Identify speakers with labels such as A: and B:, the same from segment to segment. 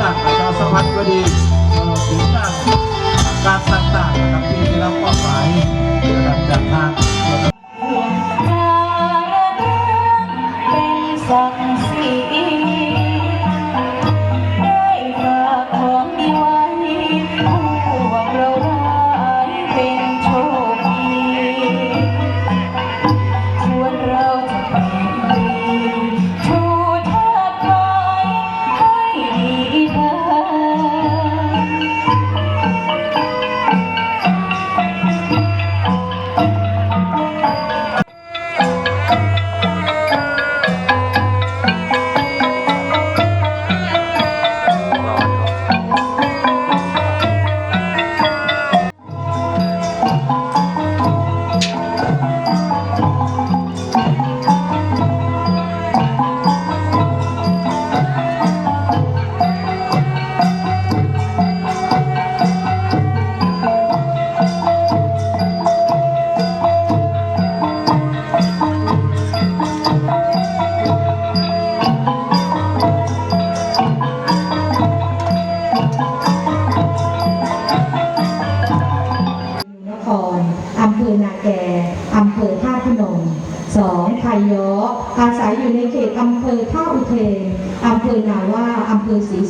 A: ด้านประชาสัมพันธ์ก็ดีตลอดถึงด้านการต่างๆนะครับที่ได้รับ
B: ไท
C: ยย้ออาศัยอยู่ในเขตอำเภอท่าอุเทนอำเภอนาว่าอำเภอศรี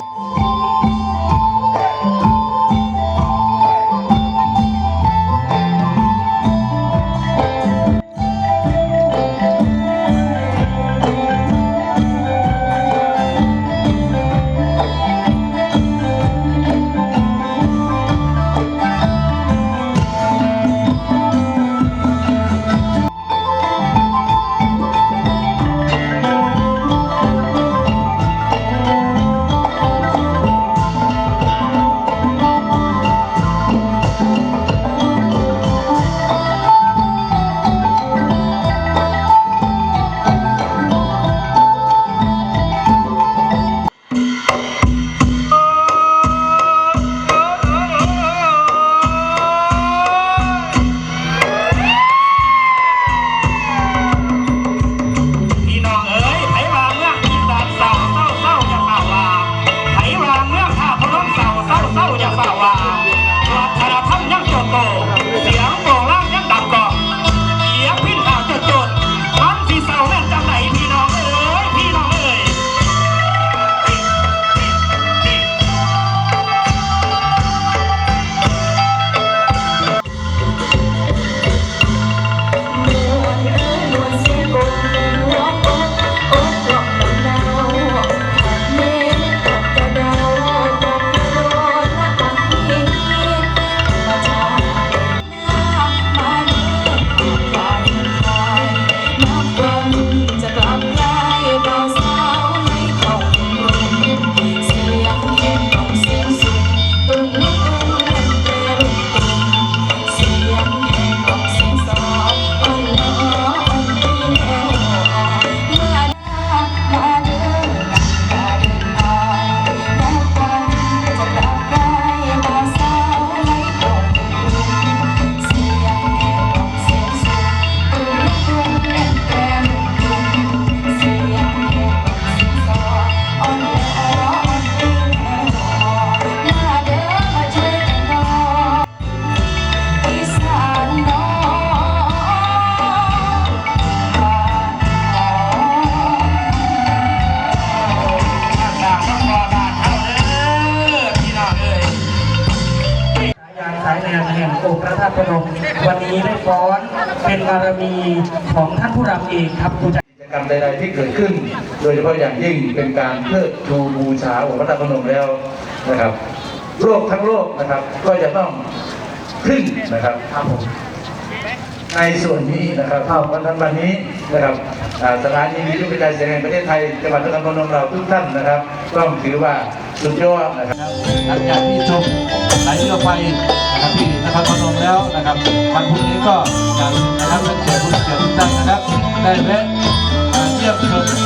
D: ตุพนม
B: วันนี้
A: ได้ฟ้อนเป็นบารมีของท่านผู้รำเองครับผู้จัด
E: กิจกรรมใดๆที่เกิดขึ้น โดยเฉพาะอย่างยิ่งเป็นการเทิดชูบูชาองค์พระธาตุพนมแล้วนะครับโลกทั้งโลกนะครับก็จะต้องพึ่งนะครับ
A: ครับผม
E: ในส่วนนี้นะครับเข้าวันทันวันนี้นะครับอ่าสถานีวิทยุกระจายเสียงแห่งประเทศไทยจังหวัดนครพนมเราทุกท่านนะครับ ต้องถือว่าสุดยอดนะครับ
A: หลังจากที่ชม ไฟนะครับที่นครพนมแล้วนะครับวันพรุ่งนี้ก็อยางนะครับเป็นเกียรติเกียรติทุกท่านนะครับได้แวะมาเยี่ยมชม